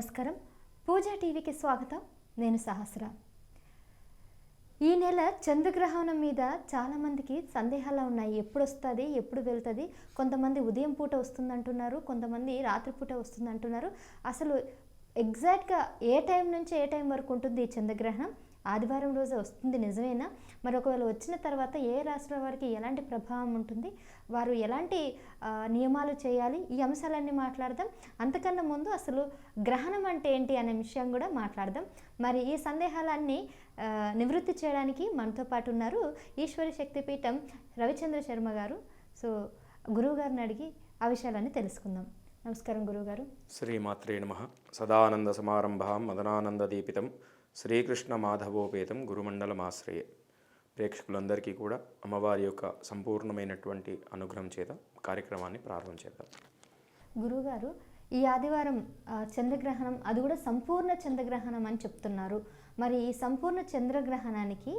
నమస్కారం. పూజా టీవీకి స్వాగతం. నేను సహస్ర. ఈ నెల చంద్రగ్రహణం మీద చాలామందికి సందేహాలు ఉన్నాయి. ఎప్పుడు వస్తుంది ఎప్పుడు వెళ్తుంది? కొంతమంది ఉదయం పూట వస్తుంది అంటున్నారు కొంతమంది రాత్రిపూట వస్తుంది అంటున్నారు అసలు ఎగ్జాక్ట్గా ఏ టైం నుంచి ఏ టైం వరకు ఉంటుంది ఈ చంద్రగ్రహణం? ఆదివారం రోజు వస్తుంది నిజమేనా? మరి ఒకవేళ వచ్చిన తర్వాత ఏ రాష్ట్రాల వారికి ఎలాంటి ప్రభావం ఉంటుంది? వారు ఎలాంటి నియమాలు చేయాలి? ఈ అంశాలన్నీ మాట్లాడదాం. అంతకన్నా ముందు అసలు గ్రహణం అంటే ఏంటి అనే విషయం కూడా మాట్లాడదాం. మరి ఈ సందేహాలన్నీ నివృత్తి చేయడానికి మనతో పాటు ఉన్నారు ఈశ్వరి శక్తిపీఠం రవిచంద్ర శర్మ గారు. సో గురువు గారిని అడిగి ఆ విషయాలన్నీ తెలుసుకుందాం. నమస్కారం గురువుగారు. శ్రీమాత్రే నమ. సదానంద సమారంభాం మదనానందదీపితం శ్రీకృష్ణ మాధవోపేతం గురుమండలమాశ్రయే. ప్రేక్షకులందరికీ కూడా అమ్మవారి యొక్క సంపూర్ణమైనటువంటి అనుగ్రహం చేత కార్యక్రమాన్ని ప్రారంభం చేద్దాం. గురువుగారు ఈ ఆదివారం చంద్రగ్రహణం అది కూడా సంపూర్ణ చంద్రగ్రహణం అని చెప్తున్నారు. మరి ఈ సంపూర్ణ చంద్రగ్రహణానికి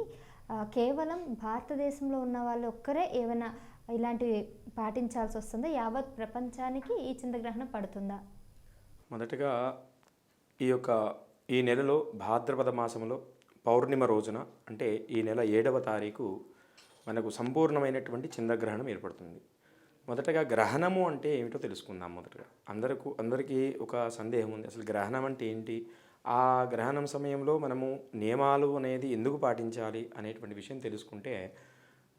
కేవలం భారతదేశంలో ఉన్న వాళ్ళు ఒక్కరే ఏమైనా ఇలాంటివి పాటించాల్సి వస్తుందా? యావత్ ప్రపంచానికి ఈ చంద్రగ్రహణం పడుతుందా? మొదటగా ఈ యొక్క ఈ నెలలో భాద్రపద మాసంలో పౌర్ణిమ రోజున అంటే ఈ నెల ఏడవ తారీఖు మనకు సంపూర్ణమైనటువంటి చంద్రగ్రహణం ఏర్పడుతుంది. మొదటగా గ్రహణము అంటే ఏమిటో తెలుసుకుందాం మొదటగా. అందరకు అందరికీ ఒక సందేహం ఉంది. అసలు గ్రహణం అంటే ఏంటి? ఆ గ్రహణం సమయంలో మనము నియమాలు అనేది ఎందుకు పాటించాలి అనేటువంటి విషయం తెలుసుకుంటే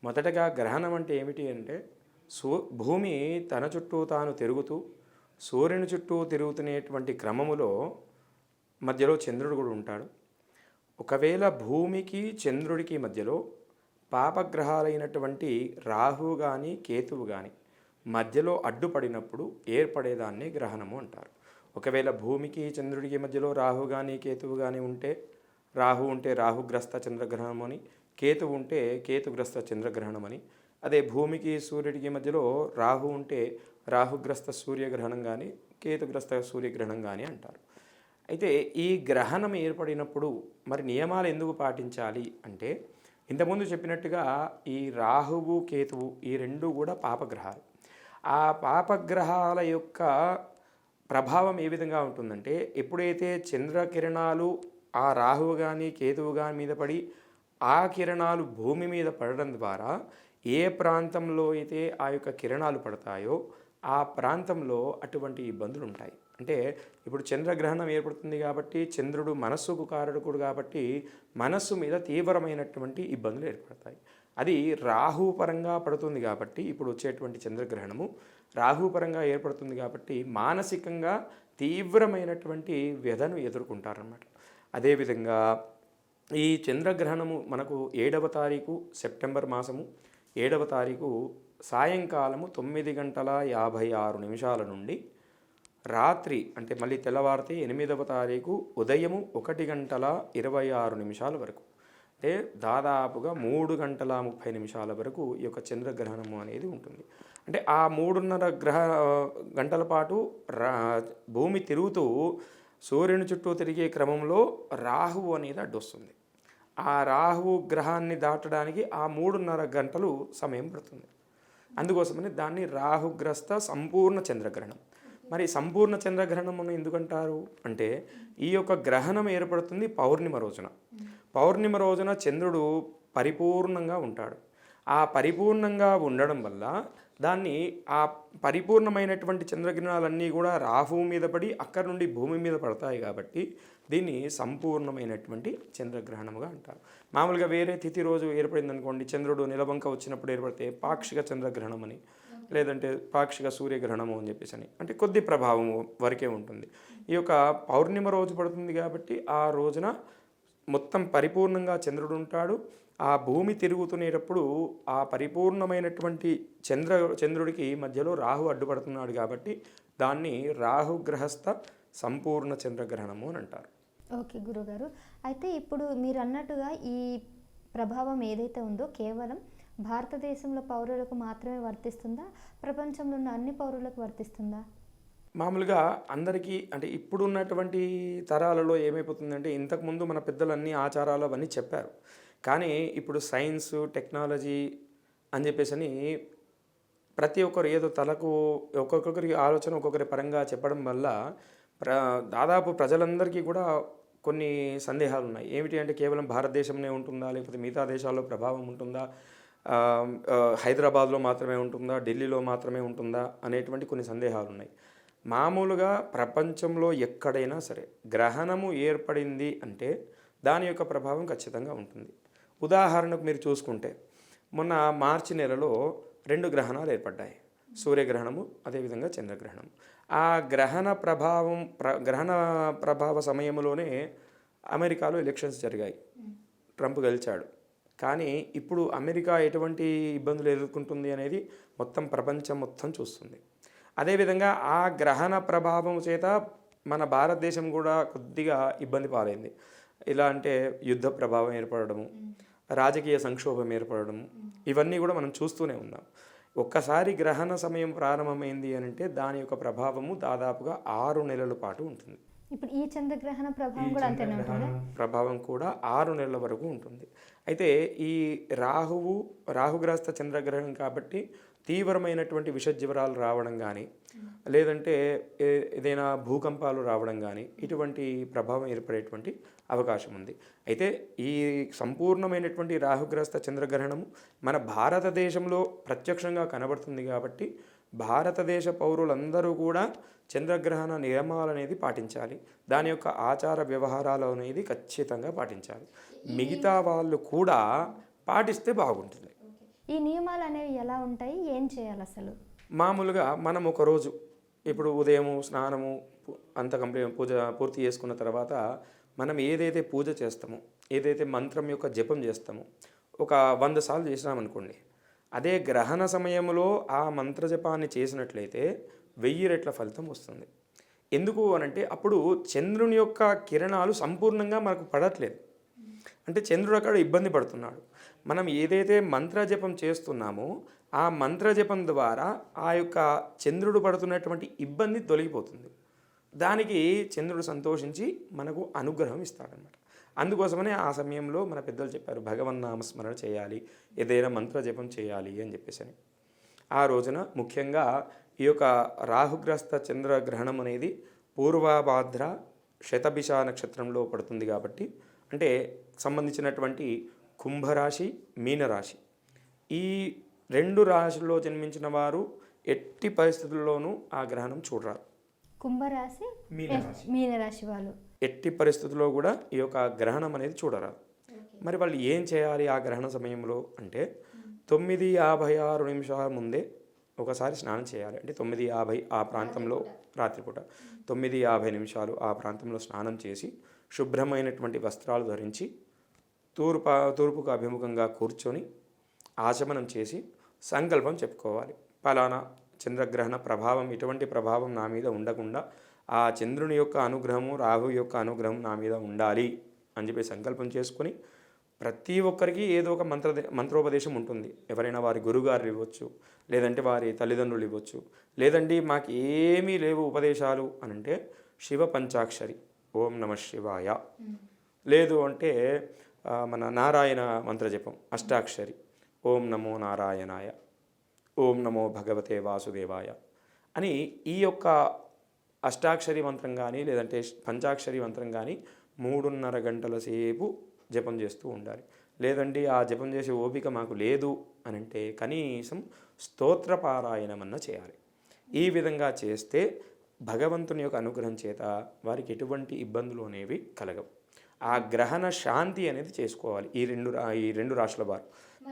మొదటగా గ్రహణం అంటే ఏమిటి అంటే సూ భూమి తన చుట్టూ తాను తిరుగుతూ సూర్యుని చుట్టూ తిరుగుతునేటువంటి క్రమములో మధ్యలో చంద్రుడు కూడా ఉంటాడు. ఒకవేళ భూమికి చంద్రుడికి మధ్యలో పాపగ్రహాలైనటువంటి రాహు కానీ కేతువు కానీ మధ్యలో అడ్డుపడినప్పుడు ఏర్పడేదాన్ని గ్రహణము అంటారు. ఒకవేళ భూమికి చంద్రుడికి మధ్యలో రాహు కానీ కేతువు కానీ ఉంటే రాహు ఉంటే రాహుగ్రస్త చంద్రగ్రహణం అని కేతువు ఉంటే కేతుగ్రస్త చంద్రగ్రహణం అని అదే భూమికి సూర్యుడికి మధ్యలో రాహు ఉంటే రాహుగ్రస్త సూర్యగ్రహణం కానీ కేతుగ్రస్త సూర్యగ్రహణం కానీ అంటారు. అయితే ఈ గ్రహణం ఏర్పడినప్పుడు మరి నియమాలు ఎందుకు పాటించాలి అంటే ఇంతకుముందు చెప్పినట్టుగా ఈ రాహువు కేతువు ఈ రెండు కూడా పాపగ్రహాలు. ఆ పాపగ్రహాల యొక్క ప్రభావం ఏ విధంగా ఉంటుందంటే ఎప్పుడైతే చంద్రకిరణాలు ఆ రాహువు కానీ కేతువు కానీ మీద పడి ఆ కిరణాలు భూమి మీద పడడం ద్వారా ఏ ప్రాంతంలో అయితే ఆ యొక్క కిరణాలు పడతాయో ఆ ప్రాంతంలో అటువంటి ఇబ్బందులు ఉంటాయి అంటే ఇప్పుడు చంద్రగ్రహణం ఏర్పడుతుంది కాబట్టి చంద్రుడు మనస్సుకు కారకుడు కాబట్టి మనస్సు మీద తీవ్రమైనటువంటి ఇబ్బందులు ఏర్పడతాయి. అది రాహు పరంగా పడుతుంది కాబట్టి ఇప్పుడు వచ్చేటువంటి చంద్రగ్రహణము రాహు పరంగా ఏర్పడుతుంది కాబట్టి మానసికంగా తీవ్రమైనటువంటి వ్యధను ఎదుర్కొంటారన్నమాట. అదేవిధంగా ఈ చంద్రగ్రహణము మనకు ఏడవ తారీఖు సెప్టెంబర్ మాసము ఏడవ తారీఖు సాయంకాలము తొమ్మిది గంటల యాభై ఆరు నిమిషాల నుండి రాత్రి అంటే మళ్ళీ తెల్లవారితే ఎనిమిదవ తారీఖు ఉదయము ఒకటి గంటల ఇరవై ఆరు నిమిషాల వరకు. అంటే దాదాపుగా మూడు గంటల ముప్పై నిమిషాల వరకు ఈ యొక్క చంద్రగ్రహణము అనేది ఉంటుంది. అంటే ఆ మూడున్నర గ్రహ గంటల పాటు రా భూమి తిరుగుతూ సూర్యుని చుట్టూ తిరిగే క్రమంలో రాహువు అనేది అడ్డొస్తుంది ఆ రాహువు గ్రహాన్ని దాటడానికి ఆ మూడున్నర గంటలు సమయం పడుతుంది. అందుకోసమని దాన్ని రాహుగ్రస్త సంపూర్ణ చంద్రగ్రహణం. మరి సంపూర్ణ చంద్రగ్రహణం అని ఎందుకంటారు? అంటే ఈ యొక్క గ్రహణం ఏర్పడుతుంది పౌర్ణిమ రోజున. పౌర్ణిమ రోజున చంద్రుడు పరిపూర్ణంగా ఉంటాడు. ఆ పరిపూర్ణంగా ఉండడం వల్ల దాన్ని ఆ పరిపూర్ణమైనటువంటి చంద్రగ్రహణాలన్నీ కూడా రాహువు మీద పడి అక్కడి నుండి భూమి మీద పడతాయి కాబట్టి దీన్ని సంపూర్ణమైనటువంటి చంద్రగ్రహణముగా అంటారు. మామూలుగా వేరే తిథి రోజు ఏర్పడింది అనుకోండి చంద్రుడు నిలబంక వచ్చినప్పుడు ఏర్పడితే పాక్షిక చంద్రగ్రహణం అని లేదంటే పాక్షిక సూర్యగ్రహణము అని చెప్పేసి అని. అంటే కొద్ది ప్రభావం వరకే ఉంటుంది. ఈ యొక్క పౌర్ణిమ రోజు పడుతుంది కాబట్టి ఆ రోజున మొత్తం పరిపూర్ణంగా చంద్రుడు ఉంటాడు. ఆ భూమి తిరుగుతునేటప్పుడు ఆ పరిపూర్ణమైనటువంటి చంద్ర చంద్రుడికి మధ్యలో రాహు అడ్డుపడుతున్నాడు కాబట్టి దాన్ని రాహుగ్రహస్థ సంపూర్ణ చంద్రగ్రహణము అని అంటారు. ఓకే గురుగారు. అయితే ఇప్పుడు మీరు అన్నట్టుగా ఈ ప్రభావం ఏదైతే ఉందో కేవలం భారతదేశంలో పౌరులకు మాత్రమే వర్తిస్తుందా? ప్రపంచంలో ఉన్న అన్ని పౌరులకు వర్తిస్తుందా? మామూలుగా అందరికీ అంటే ఇప్పుడున్నటువంటి తరాలలో ఏమైపోతుందంటే ఇంతకుముందు మన పెద్దలు అన్ని ఆచారాలు అవన్నీ చెప్పారు. కానీ ఇప్పుడు సైన్స్ టెక్నాలజీ అని చెప్పేసి అని ప్రతి ఒక్కరు ఏదో తలకు ఒక్కొక్కరి ఆలోచన ఒక్కొక్కరి పరంగా చెప్పడం వల్ల ప్ర దాదాపు ప్రజలందరికీ కూడా కొన్ని సందేహాలు ఉన్నాయి ఏమిటి అంటే కేవలం భారతదేశంలో ఉంటుందా? లేకపోతే మిగతా దేశాల్లో ప్రభావం ఉంటుందా? హైదరాబాద్లో మాత్రమే ఉంటుందా? ఢిల్లీలో మాత్రమే ఉంటుందా? అనేటువంటి కొన్ని సందేహాలు ఉన్నాయి మామూలుగా ప్రపంచంలో ఎక్కడైనా సరే గ్రహణము ఏర్పడింది అంటే దాని యొక్క ప్రభావం ఖచ్చితంగా ఉంటుంది. ఉదాహరణకు మీరు చూసుకుంటే మొన్న మార్చి నెలలో రెండు గ్రహణాలు ఏర్పడ్డాయి. సూర్యగ్రహణము అదేవిధంగా చంద్రగ్రహణం ఆ గ్రహణ ప్రభావం ప్ర గ్రహణ ప్రభావ సమయంలోనే అమెరికాలో ఎలక్షన్స్ జరిగాయి. ట్రంప్ గెలిచాడు. కానీ ఇప్పుడు అమెరికా ఎటువంటి ఇబ్బందులు ఎదుర్కొంటుంది అనేది మొత్తం ప్రపంచం మొత్తం చూస్తుంది. అదేవిధంగా ఆ గ్రహణ ప్రభావం చేత మన భారతదేశం కూడా కొద్దిగా ఇబ్బంది పాలైంది. ఎలా అంటే యుద్ధ ప్రభావం ఏర్పడము రాజకీయ సంక్షోభం ఏర్పడము ఇవన్నీ కూడా మనం చూస్తూనే ఉన్నాం. ఒక్కసారి గ్రహణ సమయం ప్రారంభమైంది అని అంటే దాని యొక్క ప్రభావము దాదాపుగా ఆరు నెలల పాటు ఉంటుంది. ఇప్పుడు ఈ చంద్రగ్రహణ ప్రభావం కూడా అంతేనే ఉంటుందా? ప్రభావం కూడా ఆరు నెలల వరకు ఉంటుంది. అయితే ఈ రాహువు రాహుగ్రస్త చంద్రగ్రహణం కాబట్టి తీవ్రమైనటువంటి విషజ్వరాలు రావడం కానీ లేదంటే ఏదైనా భూకంపాలు రావడం కానీ ఇటువంటి ప్రభావం ఏర్పడేటువంటి అవకాశం ఉంది. అయితే ఈ సంపూర్ణమైనటువంటి రాహుగ్రస్త చంద్రగ్రహణము మన భారతదేశంలో ప్రత్యక్షంగా కనబడుతుంది కాబట్టి భారతదేశ పౌరులందరూ కూడా చంద్రగ్రహణ నియమాలు అనేది పాటించాలి. దాని యొక్క ఆచార వ్యవహారాలు అనేది ఖచ్చితంగా పాటించాలి. మిగతా వాళ్ళు కూడా పాటిస్తే బాగుంటుంది. ఈ నియమాలు అనేవి ఎలా ఉంటాయి? ఏం చేయాలి అసలు? మామూలుగా మనం ఒక రోజు ఇప్పుడు ఉదయము స్నానము అంత కంప్లీట్ పూజ పూర్తి చేసుకున్న తర్వాత మనం ఏదైతే పూజ చేస్తామో ఏదైతే మంత్రం యొక్క జపం చేస్తామో ఒక వంద సార్లు చేసినామనుకోండి అదే గ్రహణ సమయంలో ఆ మంత్ర జపాన్ని చేసినట్లయితే వెయ్యి రెట్ల ఫలితం వస్తుంది. ఎందుకు అనంటే అప్పుడు చంద్రుని యొక్క కిరణాలు సంపూర్ణంగా మనకు పడట్లేదు. అంటే చంద్రుడు అక్కడ ఇబ్బంది పడుతున్నాడు. మనం ఏదైతే మంత్రజపం చేస్తున్నామో ఆ మంత్రజపం ద్వారా ఆ యొక్క చంద్రుడు పడుతున్నటువంటి ఇబ్బంది తొలగిపోతుంది. దానికి చంద్రుడు సంతోషించి మనకు అనుగ్రహం ఇస్తాడనమాట అందుకోసమనే ఆ సమయంలో మన పెద్దలు చెప్పారు భగవన్నామస్మరణ చేయాలి ఏదైనా మంత్రజపం చేయాలి అని చెప్పేసి అని ఆ రోజున ముఖ్యంగా ఈ యొక్క రాహుగ్రస్త చంద్రగ్రహణం అనేది పూర్వభాద్ర శతభిష నక్షత్రంలో పడుతుంది కాబట్టి అంటే సంబంధించినటువంటి కుంభరాశి మీనరాశి. ఈ రెండు రాశుల్లో జన్మించిన వారు ఎట్టి పరిస్థితుల్లోనూ ఆ గ్రహణం చూడరారు కుంభరాశి మీనరాశి. మీనరాశి వాళ్ళు. ఎట్టి పరిస్థితుల్లో కూడా ఈ యొక్క గ్రహణం అనేది చూడరాదు మరి వాళ్ళు ఏం చేయాలి ఆ గ్రహణ సమయంలో అంటే తొమ్మిది యాభై ఆరు నిమిషాల ముందే ఒకసారి స్నానం చేయాలి. అంటే తొమ్మిది యాభై ఆ ప్రాంతంలో రాత్రిపూట. తొమ్మిది యాభై నిమిషాలు ఆ ప్రాంతంలో స్నానం చేసి శుభ్రమైనటువంటి వస్త్రాలు ధరించి తూర్పు తూర్పుకు అభిముఖంగా కూర్చొని ఆచమనం చేసి సంకల్పం చెప్పుకోవాలి. పలానా చంద్రగ్రహణ ప్రభావం ఇటువంటి ప్రభావం నా మీద ఉండకుండా ఆ చంద్రుని యొక్క అనుగ్రహము రాహు యొక్క అనుగ్రహం నా మీద ఉండాలి అని చెప్పి సంకల్పం చేసుకొని ప్రతి ఒక్కరికి ఏదో ఒక మంత్ర మంత్రోపదేశం ఉంటుంది. ఎవరైనా వారి గురుగారు ఇవ్వచ్చు లేదంటే వారి తల్లిదండ్రులు ఇవ్వచ్చు. లేదండి మాకు ఏమీ లేవు ఉపదేశాలు అని అంటే శివ పంచాక్షరి ఓం నమ శివాయ. లేదు అంటే మన నారాయణ మంత్రజపం అష్టాక్షరి ఓం నమో నారాయణాయ ఓం నమో భగవతే వాసుదేవాయ అని ఈ యొక్క అష్టాక్షరి మంత్రం కానీ లేదంటే పంచాక్షరి మంత్రం కానీ మూడున్నర గంటల సేపు జపం చేస్తూ ఉండాలి. లేదండి ఆ జపం చేసే ఓపిక మాకు లేదు అని అంటే కనీసం స్తోత్ర పారాయణమన్న చేయాలి. ఈ విధంగా చేస్తే భగవంతుని యొక్క అనుగ్రహం చేత వారికి ఎటువంటి ఇబ్బందులు అనేవి కలగవు. ఆ గ్రహణ శాంతి అనేది చేసుకోవాలి. ఈ రెండు ఈ రెండు రాశుల వారు.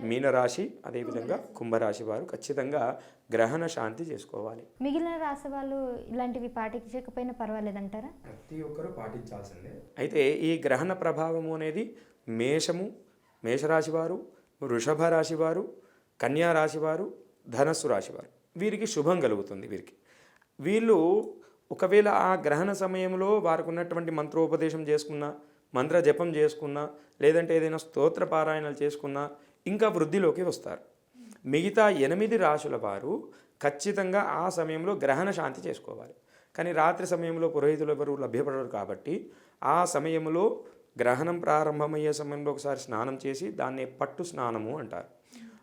మీనరాశి అదేవిధంగా కుంభరాశి వారు ఖచ్చితంగా గ్రహణ శాంతి చేసుకోవాలి. మిగిలిన రాశి వాళ్ళు ఇలాంటివి పాటించకపోయినా పర్వాలేదంటారా? ప్రతి ఒక్కరూ పాటించాల్సిందే. అయితే ఈ గ్రహణ ప్రభావము అనేది మేషము మేషరాశి వారు వృషభ రాశి వారు కన్యా రాశి వారు ధనస్సు రాశి వారు. వీరికి శుభం కలుగుతుంది వీరికి. వీళ్ళు ఒకవేళ ఆ గ్రహణ సమయంలో వారికి ఉన్నటువంటి మంత్రోపదేశం చేసుకున్నా మంత్ర జపం చేసుకున్నా లేదంటే ఏదైనా స్తోత్ర పారాయణలు చేసుకున్నా ఇంకా వృద్ధిలోకి వస్తారు. మిగతా ఎనిమిది రాశుల వారు ఖచ్చితంగా ఆ సమయంలో గ్రహణ శాంతి చేసుకోవాలి. కానీ రాత్రి సమయంలో పురోహితులు ఎవరు లభ్యపడరు కాబట్టి ఆ సమయంలో గ్రహణం ప్రారంభమయ్యే సమయంలో ఒకసారి స్నానం చేసి దాన్ని పట్టు స్నానము అంటారు.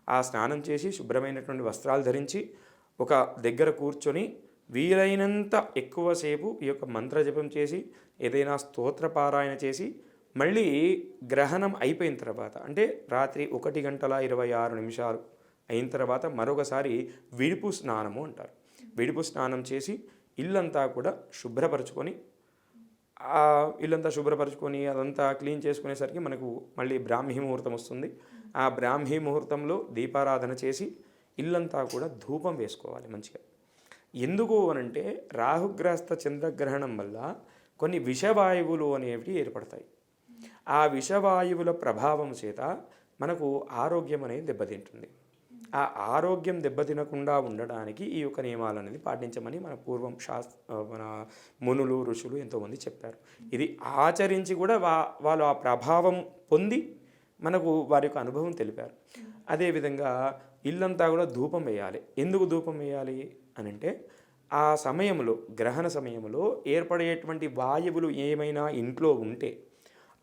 ఆ స్నానం చేసి శుభ్రమైనటువంటి వస్త్రాలు ధరించి ఒక దగ్గర కూర్చొని వీలైనంత ఎక్కువసేపు ఈ యొక్క మంత్రజపం చేసి ఏదైనా స్తోత్ర పారాయణ చేసి మళ్ళీ గ్రహణం అయిపోయిన తర్వాత అంటే రాత్రి ఒకటి గంటల ఇరవై ఆరు నిమిషాలు అయిన తర్వాత మరొకసారి విడుపు స్నానము అంటారు. విడుపు స్నానం చేసి ఇల్లంతా కూడా శుభ్రపరచుకొని ఇల్లంతా శుభ్రపరచుకొని అదంతా క్లీన్ చేసుకునేసరికి మనకు మళ్ళీ బ్రాహ్మీ ముహూర్తం వస్తుంది. ఆ బ్రాహ్మీ ముహూర్తంలో దీపారాధన చేసి ఇల్లంతా కూడా ధూపం వేసుకోవాలి మంచిగా. ఎందుకు అనంటే రాహుగ్రస్త చంద్రగ్రహణం వల్ల కొన్ని విషవాయువులు అనేవి ఏర్పడతాయి. ఆ విషవాయువుల ప్రభావం చేత మనకు ఆరోగ్యం అనేది దెబ్బతింటుంది. ఆ ఆరోగ్యం దెబ్బతినకుండా ఉండడానికి ఈ యొక్క నియమాలు అనేది పాటించమని మన పూర్వం శాస్ మన మునులు ఋషులు ఎంతోమంది చెప్పారు. ఇది ఆచరించి కూడా వా వాళ్ళు ఆ ప్రభావం పొంది మనకు వారి యొక్క అనుభవం తెలిపారు. అదేవిధంగా ఇల్లంతా కూడా ధూపం వేయాలి. ఎందుకు ధూపం వేయాలి అని అంటే ఆ సమయంలో గ్రహణ సమయంలో ఏర్పడేటువంటి వాయువులు ఏమైనా ఇంట్లో ఉంటే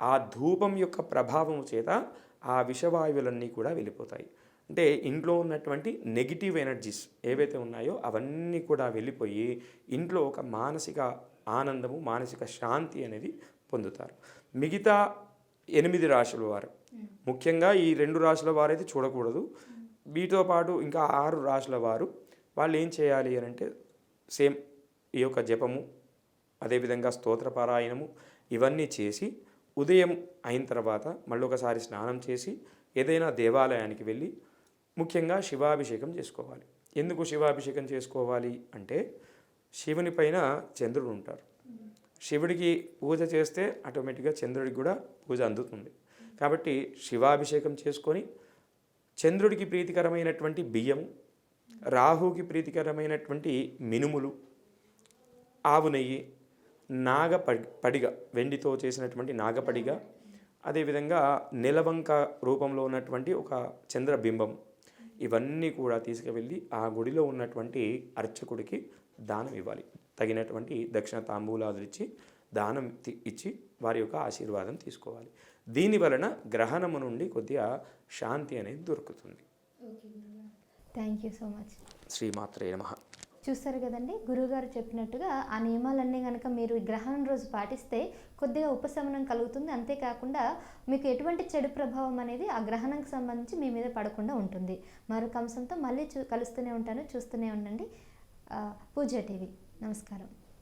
ఆ ధూపం యొక్క ప్రభావం చేత ఆ విషవాయువులన్నీ కూడా వెళ్ళిపోతాయి. అంటే ఇంట్లో ఉన్నటువంటి నెగిటివ్ ఎనర్జీస్ ఏవైతే ఉన్నాయో అవన్నీ కూడా వెళ్ళిపోయి ఇంట్లో ఒక మానసిక ఆనందము మానసిక శాంతి అనేది పొందుతారు. మిగతా ఎనిమిది రాశుల వారు. ముఖ్యంగా ఈ రెండు రాశుల వారైతే చూడకూడదు. వీటితో పాటు ఇంకా ఆరు రాశుల వారు వాళ్ళు ఏం చేయాలి అని అంటే సేమ్ ఈ యొక్క జపము అదేవిధంగా స్తోత్రపారాయణము ఇవన్నీ చేసి ఉదయం అయిన తర్వాత మళ్ళీ ఒకసారి స్నానం చేసి ఏదైనా దేవాలయానికి వెళ్ళి ముఖ్యంగా శివాభిషేకం చేసుకోవాలి. ఎందుకు శివాభిషేకం చేసుకోవాలి అంటే శివుని పైన చంద్రుడు ఉంటారు శివుడికి పూజ చేస్తే ఆటోమేటిక్గా చంద్రుడికి కూడా పూజ అందుతుంది. కాబట్టి శివాభిషేకం చేసుకొని చంద్రుడికి ప్రీతికరమైనటువంటి బియ్యం రాహుకి ప్రీతికరమైనటువంటి మినుములు ఆవు నెయ్యి నాగ పడి- పడిగ వెండితో చేసినటువంటి నాగపడిగ. అదేవిధంగా నిలవంక రూపంలో ఉన్నటువంటి ఒక చంద్రబింబం. ఇవన్నీ కూడా తీసుకువెళ్ళి ఆ గుడిలో ఉన్నటువంటి అర్చకుడికి దానం ఇవ్వాలి. తగినటువంటి దక్షిణ తాంబూలాలు ఇచ్చి దానం ఇచ్చి వారి యొక్క ఆశీర్వాదం తీసుకోవాలి. దీని వలన గ్రహణము నుండి కొద్దిగా శాంతి అనేది దొరుకుతుంది. Thank you so much. శ్రీమాత్రే నమః. చూస్తారు కదండి. గురువుగారు చెప్పినట్టుగా ఆ నియమాలన్నీ కనుక మీరు గ్రహణం రోజు పాటిస్తే కొద్దిగా ఉపశమనం కలుగుతుంది. అంతేకాకుండా మీకు ఎటువంటి చెడు ప్రభావం అనేది ఆ గ్రహణంకి సంబంధించి మీ మీద పడకుండా ఉంటుంది. మరొక అంశంతో మళ్ళీ చూ కలుస్తూనే ఉంటాను. చూస్తూనే ఉండండి. పూజ టీవీ. నమస్కారం.